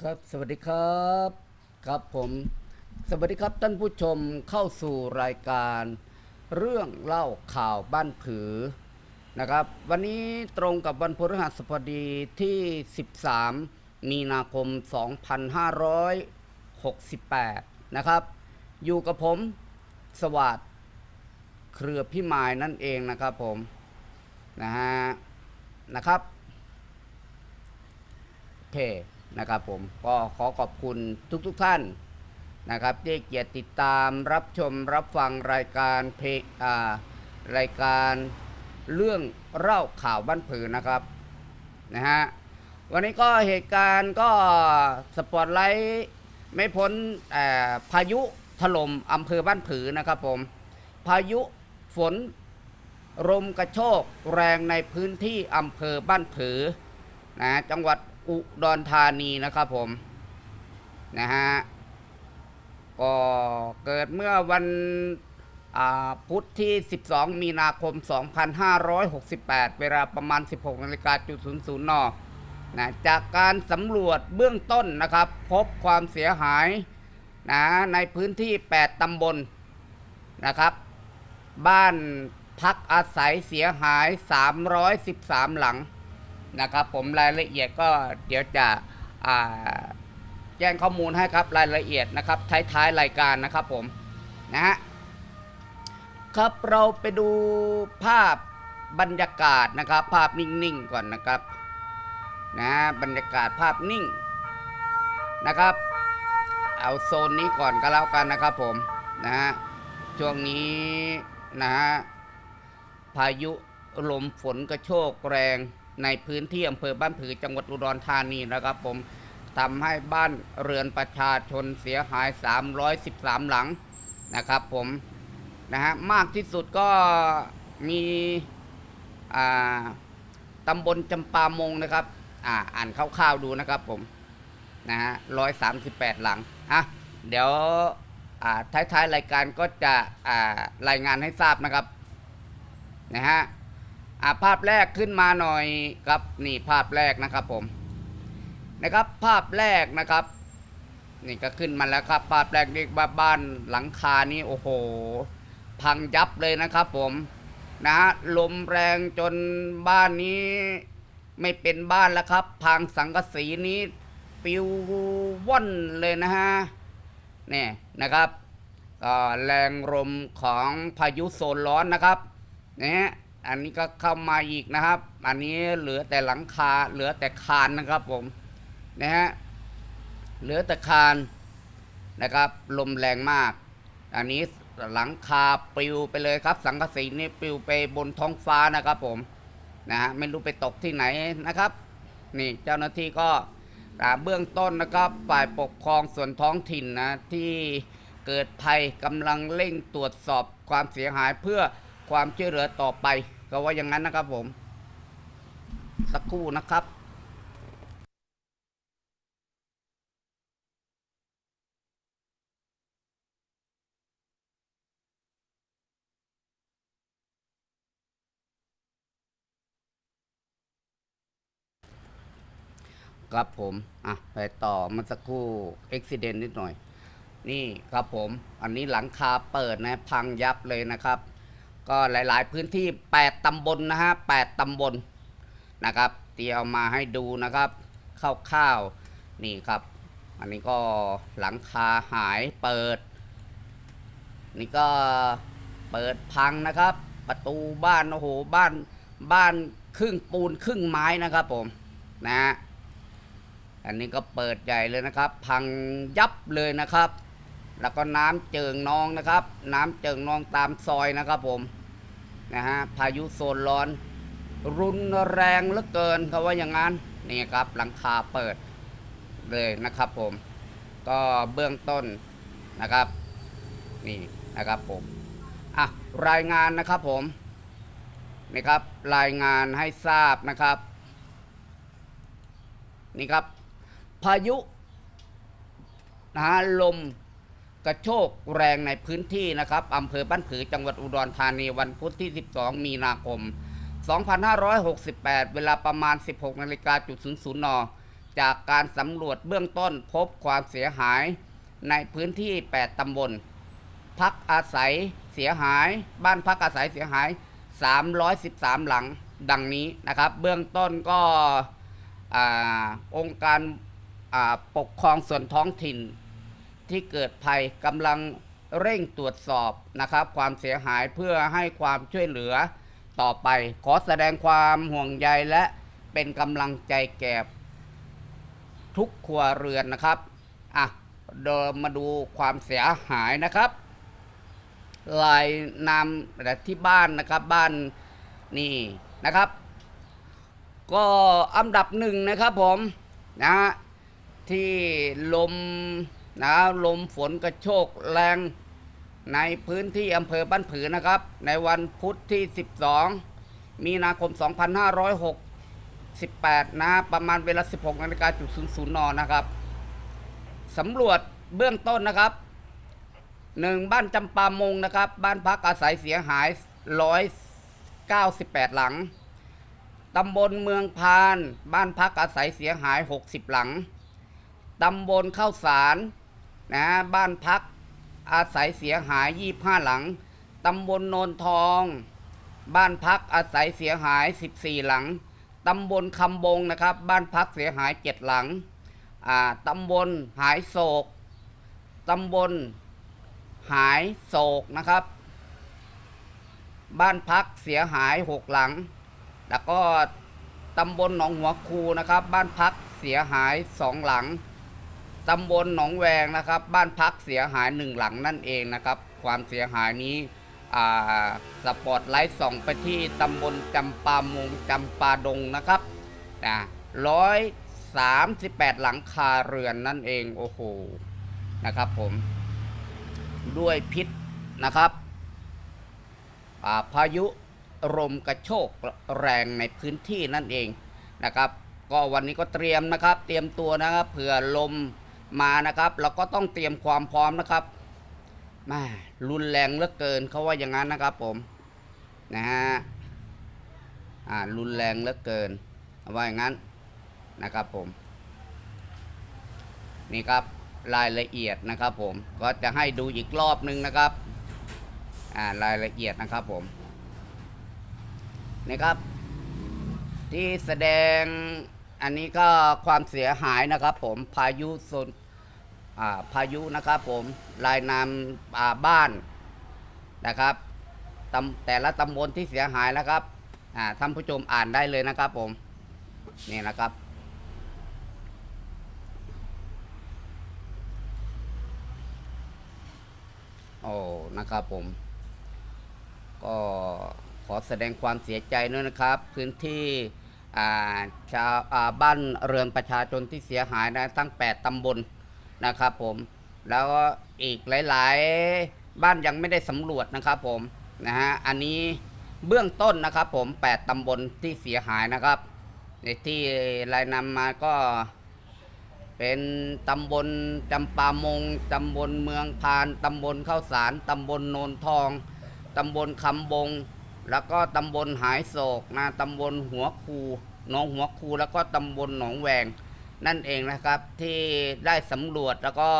ครับสวัสดีครับครับผม สวัสดีครับท่านผู้ชมเข้าสู่รายการ เรื่องเล่าข่าวบ้านผือนะครับ วันนี้ตรงกับวันพฤหัสบดีที่ 13 มีนาคม 2568 นะครับ อยู่กับผมสวัสดเครือพิมายนั่นเองนะครับผมนะฮะนะครับโอเค นะครับผมก็ขอขอบคุณทุกๆทท่านนะครับที่เกียรติติดตามรับชมรับฟังรายการเพลงอ่ารายการเรื่องเล่าข่าวบ้านผือนะครับนะฮะวันนี้ก็เหตุการณ์ก็สปอตไลท์ไม่พ้นอ่อพายุถล่มอำเภอบ้านผือนะครับผมพายุฝนลมกระโชกแรงในพื้นที่อำเภอบ้านผือนะฮะจังหวัด อุดรธานีนะครับผม นะฮะ ก็เกิดเมื่อวันพุธที่ 12 มีนาคม 2568 เวลาประมาณ 16นาฬิกาจุด00นนะจากการสำรวจเบื้องต้นนะครับ พบความเสียหายนะในพื้นที่ 8 ตำบลนะครับ บ้านพักอาศัยเสียหาย 313 หลัง นะครับ ผมรายละเอียดก็เดี๋ยวจะแจ้งข้อมูลให้ครับรายละเอียดนะครับท้ายๆรายการนะครับผมนะฮะครับเราไปดูภาพบรรยากาศนะครับ ภาพนิ่งๆก่อนนะครับนะบรรยากาศภาพนิ่งนะครับ เอาโซนนี้ก่อนก็แล้วกันนะครับผมนะฮะช่วงนี้นะฮะพายุลมฝนกระโชกแรง ในพื้นที่อำเภอบ้านผือจังหวัดอุดรธานีนะครับผมทำให้บ้านเรือนประชาชนเสียหาย 313 หลังนะครับผมนะฮะมากที่สุดก็มีอ่าตำบลจำปามงนะครับอ่าอ่านคร่าวๆดูนะครับผมนะฮะ138หลังอะเดี๋ยวอ่าท้ายๆรายการก็จะอ่ารายงานให้ทราบนะครับนะฮะ อ่าภาพแรกขึ้นมาหน่อยครับนี่ภาพแรกนะครับผมนะครับภาพแรกนะครับนี่ก็ขึ้นมาแล้วครับภาพแรกนี่บ้านบ้านหลังคานี่โอ้โห พังยับเลยนะครับผมนะลมแรงจนบ้านนี้ไม่เป็นบ้านแล้วครับ พังสังกะสีนี้ปิวว่อนเลยนะฮะนี่นะครับแรงลมของพายุโซนร้อนนะครับนะฮะ อันนี้ก็เข้ามาอีกนะครับ อันนี้เหลือแต่หลังคาเหลือแต่คานนะครับผมนะฮะเหลือแต่คานนะครับ ลมแรงมาก อันนี้หลังคาปลิวไปเลยครับ สังกะสีนี่ปลิวไปบนท้องฟ้านะครับผมนะฮะไม่รู้ไปตกที่ไหนนะครับ นี่เจ้าหน้าที่ก็เบื้องต้นนะครับฝ่ายปกครองส่วนท้องถิ่นนะที่เกิดภัยกำลังเร่งตรวจสอบความเสียหายเพื่อ ความช่วยเหลือต่อไปก็ว่าอย่างนั้นนะครับผม สักครู่นะครับครับผม อะ ไปต่อมันสักครู่อุบิเหตุนิดหน่อย นี่ครับผม อันนี้หลังคาเปิดนะ พังยับเลยนะครับ ก็หลายๆ พื้นที่ 8 ตำบลนะฮะ 8 ตำบลนะครับ เตรียมมาให้ดูนะครับคร่าวๆนี่ครับ อันนี้ก็หลังคาหายเปิด นี่ก็เปิดพังนะครับ ประตูบ้านโอ้โหบ้านบ้านครึ่งปูนครึ่งไม้นะครับผมนะอันนี้ก็เปิดใหญ่เลยนะครับ พังยับเลยนะครับ แล้วก็น้ำเจิงนองนะครับ น้ำเจิงนองตามซอยนะครับผมนะฮะพายุโซนร้อน รุนแรงเหลือเกินเขาว่าอย่างนั้นนี่ครับหลังคาเปิดเลยนะครับผม ก็เบื้องต้นนะครับ นี่นะครับผมอะรายงานนะครับผมนี่ครับรายงานให้ทราบนะครับนี่ครับ พายุนะฮะลม กระโชกแรงในพื้นที่นะครับอำเภอบ้านผือจังหวัดอุดรธานีวันพุธที่ 12 มีนาคม 2568 เวลาประมาณ 16นาฬิกาจุด00นจากการสำรวจเบื้องต้นพบความเสียหายในพื้นที่ 8 ตำบล พักอาศัยเสียหาย บ้านพักอาศัยเสียหาย 313 หลังดังนี้นะครับ เบื้องต้นก็อองค์การปกครองส่วนท้องถิ่น ที่เกิดภัยกำลังเร่งตรวจสอบนะครับ ความเสียหายเพื่อให้ความช่วยเหลือต่อไป ขอแสดงความห่วงใยและเป็นกำลังใจแก่ทุกครัวเรือนนะครับอะเดินมาดูความเสียหายนะครับลายนามที่บ้านนะครับบ้านนี่นะครับ ก็อันดับหนึ่งนะครับผมนะที่ลม นะลมฝนกระโชกแรงในพื้นที่อำเภอบ้านผือนะครับ ในวันพุธที่ 12 มีนาคม 2568 นะประมาณเวลา 16นาฬิกาจุด00นนะครับสำรวจเบื้องต้นนะครับหนึ่งบ้านจำปามงนะครับ บ้านพักอาศัยเสียหาย 198 หลังตำบลเมืองพาน บ้านพักอาศัยเสียหาย 60 หลังตำบลเข้าสาร นะบ้านพักอาศัยเสียหาย25หลัง ตำบลโนนทอง บ้านพักอาศัยเสียหาย 14 หลัง ตำบลคำบงนะครับ บ้านพักเสียหาย 7 หลัง ตำบลหายโศก ตำบลหายโศกนะครับ บ้านพักเสียหายหกหลัง แล้วก็ตำบลหนองหัวคูนะครับ บ้านพักเสียหายสองหลัง ตำบลหนองแวงนะครับ บ้านพักเสียหายหนึ่งหลังนั่นเองนะครับ ความเสียหายนี้สปอตไลท์ส่องไปที่ตำบลจำปามงจำปาดงนะครับนะร้อยสามสิบแปดหลังคาเรือนนั่นเองโอ้โหนะครับผมด้วยพิษนะครับาพายุลมกระโชกแรงในพื้นที่นั่นเองนะครับ ก็วันนี้ก็เตรียมนะครับ เตรียมตัวนะครับเผื่อลม มานะครับ เราก็ต้องเตรียมความพร้อมนะครับม่รุนแรงเหลือเกินเขาว่าอย่างนั้นนะครับผมนะฮะอ่ารุนแรงเหลือเกินเขาว่าอย่างนั้นนะครับผม นี่ครับรายละเอียดนะครับผมก็จะให้ดูอีกรอบนึงนะครับอ่ารายละเอียดนะครับผมนี่ครับ ที่แสดงอันนี้ก็ความเสียหายนะครับผมพายุโซน พายุนะครับผมรายนามบ้านนะครับแต่ละตำบลที่เสียหายนะครับท่านผู้ชมอ่านได้เลยนะครับผมนี่นะครับ โอ้นะครับผม ก็ขอแสดงความเสียใจด้วยนะครับ พื้นที่ชาวบ้านเรือนประชาชนที่เสียหายนะทั้ง 8 ตำบล นะครับผม แล้วก็อีกหลาย ๆ บ้านยังไม่ได้สำรวจนะครับผมนะฮะอันนี้เบื้องต้นนะครับผม 8ตำบลที่เสียหายนะครับ ในที่รายนำมาก็เป็นตำบลจำปามงตำบลเมืองพานตำบลข้าวสารตำบลโนนทองตำบลคำบง แล้วก็ตำบลหายโศกนะตำบลหัวคูหนองหัวคูแล้วก็ตำบลหนองแวง นั่นเองนะครับที่ได้สำรวจแล้วก็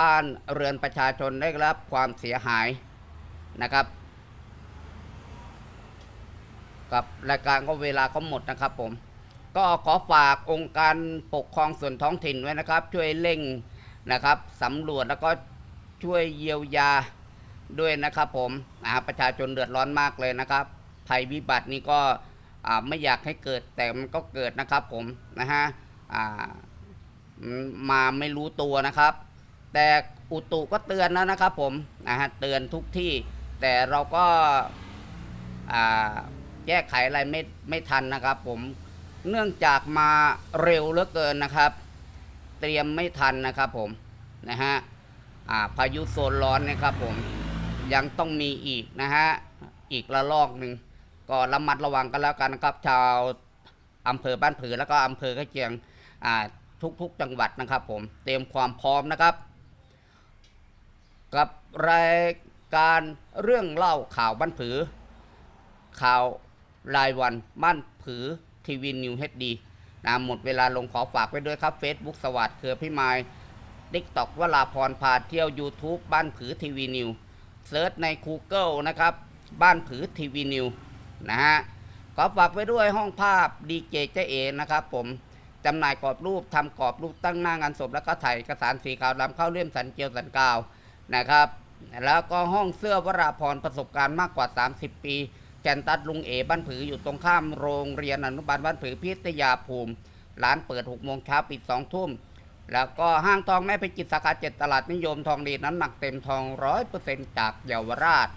บ้านเรือนประชาชนได้รับความเสียหายนะครับ กับรายการก็เวลาก็หมดนะครับผม ก็ขอฝากองค์การปกครองส่วนท้องถิ่นไว้นะครับ ช่วยเร่งนะครับสำรวจแล้วก็ช่วยเยียวยาด้วยนะครับผมประชาชนเดือดร้อนมากเลยนะครับ ภัยวิบัตินี้ก็ไม่อยากให้เกิดแต่มันก็เกิดนะครับผมนะฮะ มาไม่รู้ตัวนะครับ แต่อุตุก็เตือนแล้วนะครับผมนะฮะเตือนทุกที่ แต่เราก็าแก้ไขอะไรไม่ไม่ทันนะครับ ผมเนื่องจากมาเร็วเหลือเกินนะครับ เตรียมไม่ทันนะครับผมนะฮะาพายุโซนร้อนนะครับผมยังต้องมีอีกนะฮะอีกระลอกหนึ่งก็ระมัดระวังกันแล้วกันนะครับ ชาวอำเภอบ้านผือแล้วก็อำเภอใกล้เคียง ทุกๆจังหวัดนะครับผมเตรียมความพร้อมนะครับ กับรายการเรื่องเล่าข่าวบ้านผือ ข่าวรายวันบ้านผือทีวีนิวเฮดดีนะหมดเวลาลงขอฝากไว้ด้วยครับ Facebook สวัสดิ์เครือพิมายดิกตอกวลาพรพาเที่ยว YouTube บ้านผือทีวีนิวเซิร์ชใน Google นะครับ บ้านผือทีวีนิวนะฮะขอฝากไว้ด้วยห้องภาพดีเจเจเอนะครับผม จำหน่ายกรอบรูปทำกรอบรูปตั้งหน้างานศพแล้วก็ถ่ายเอกสารสีขาวดำเข้าเลี่ยมสันเจียวสันกาวนะครับ แล้วก็ห้องเสื้อวราพรประสบการณ์มากกว่า 30 ปีแกนตัดลุงเอบ้านผืออยู่ตรงข้ามโรงเรียนอนุบาลบ้านผือพิทยาภูมิร้านเปิด6โมงเช้าปิด2ทุ่มแล้วก็ห้างทองแม่พิจิตรสาขาเจ็ดตลาดนิยมทองดีน้ำหนักเต็มทองร้อยเปอร์เซ็นต์จากเยาวราช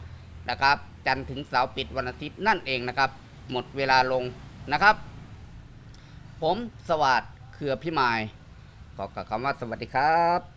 นะครับ จันทร์ถึงเสาร์ปิดวันอาทิตย์นั่นเองนะครับ หมดเวลาลงนะครับ ผมสวัสดิ์เครือพิมายขอกล่าวคำว่าสวัสดีครับ